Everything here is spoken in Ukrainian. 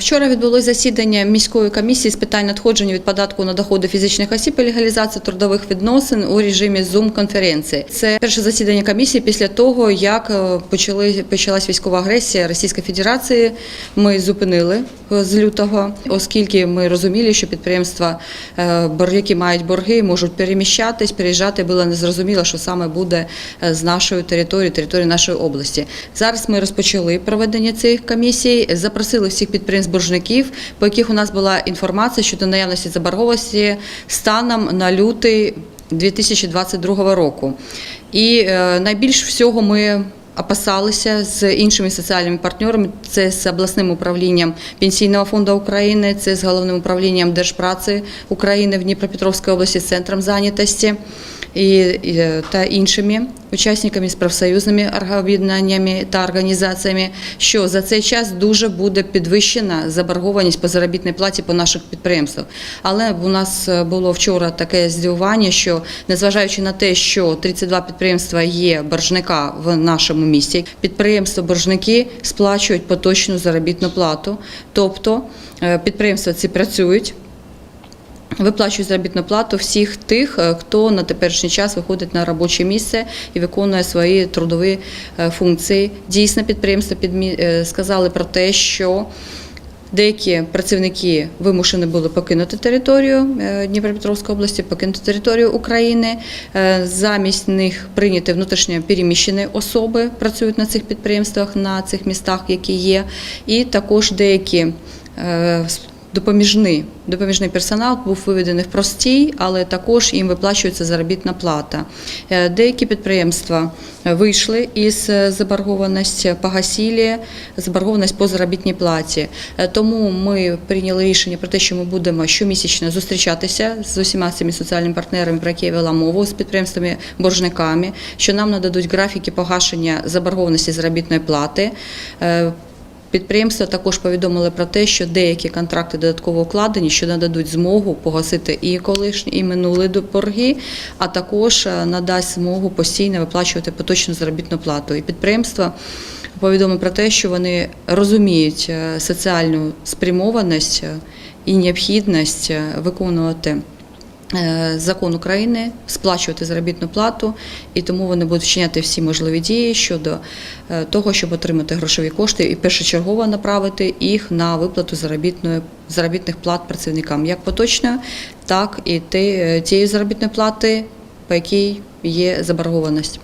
Вчора відбулося засідання міської комісії з питань надходження від податку на доходи фізичних осіб і легалізації трудових відносин у режимі Zoom-конференції. Це перше засідання комісії після того, як е, почали почалась військова агресія Російської Федерації. Ми зупинили е, з лютого, оскільки ми розуміли, що підприємства, е, які мають борги, можуть переміщатись, переїжджати. Було незрозуміло, що саме буде з нашої території, території нашої області. Зараз ми розпочали проведення цих комісій, запросили всіх підприємств-боржників, по яких у нас була інформація щодо наявності заборгованості станом на лютий 2022 року. І е, найбільш всього ми опасалися з іншими соціальними партнерами. Це з обласним управлінням Пенсійного фонду України, це з головним управлінням Держпраці України в Дніпропетровській області, з центром зайнятості і, і, та іншими учасниками з профсоюзними об'єднаннями та організаціями, що за цей час дуже буде підвищена заборгованість по заробітній платі по наших підприємствах. Але у нас було вчора таке здивування, що незважаючи на те, що 32 підприємства є боржника в нашому місті, підприємства-боржники сплачують поточну заробітну плату, тобто е, підприємства ці працюють. Виплачують заробітну плату всіх тих, е, хто на теперішній час виходить на робоче місце і виконує свої трудові е, функції. Дійсно, підприємства е, сказали про те, що деякі працівники вимушені були покинути територію Дніпропетровської області, покинути територію України. Замість них прийняті внутрішньо переміщені особи, працюють на цих підприємствах, на цих містах, які є, і також деякі. Допоміжний, допоміжний персонал був виведений в простій, але також їм виплачується заробітна плата. Е, Деякі підприємства вийшли із е, заборгованості, погасили заборгованість по заробітній платі. Е, Тому ми прийняли рішення про те, що ми будемо щомісячно зустрічатися з усіма цими соціальними партнерами, про які я вела мову з підприємствами боржниками, що нам нададуть графіки погашення заборгованості заробітної плати. Підприємства також повідомили про те, що деякі контракти додатково укладені, що нададуть змогу погасити і колишні, і минулі борги, а також е, надасть змогу постійно виплачувати поточну заробітну плату. І підприємства повідомили про те, що вони розуміють е, соціальну спрямованість е, і необхідність виконувати. Е, Закон України сплачувати заробітну плату, і тому вони будуть вчиняти всі можливі дії щодо е, того, щоб отримати грошові кошти і першочергово направити їх на виплату заробітної заробітних плат працівникам, як поточної, так і те- тієї заробітної плати, по якій є заборгованість.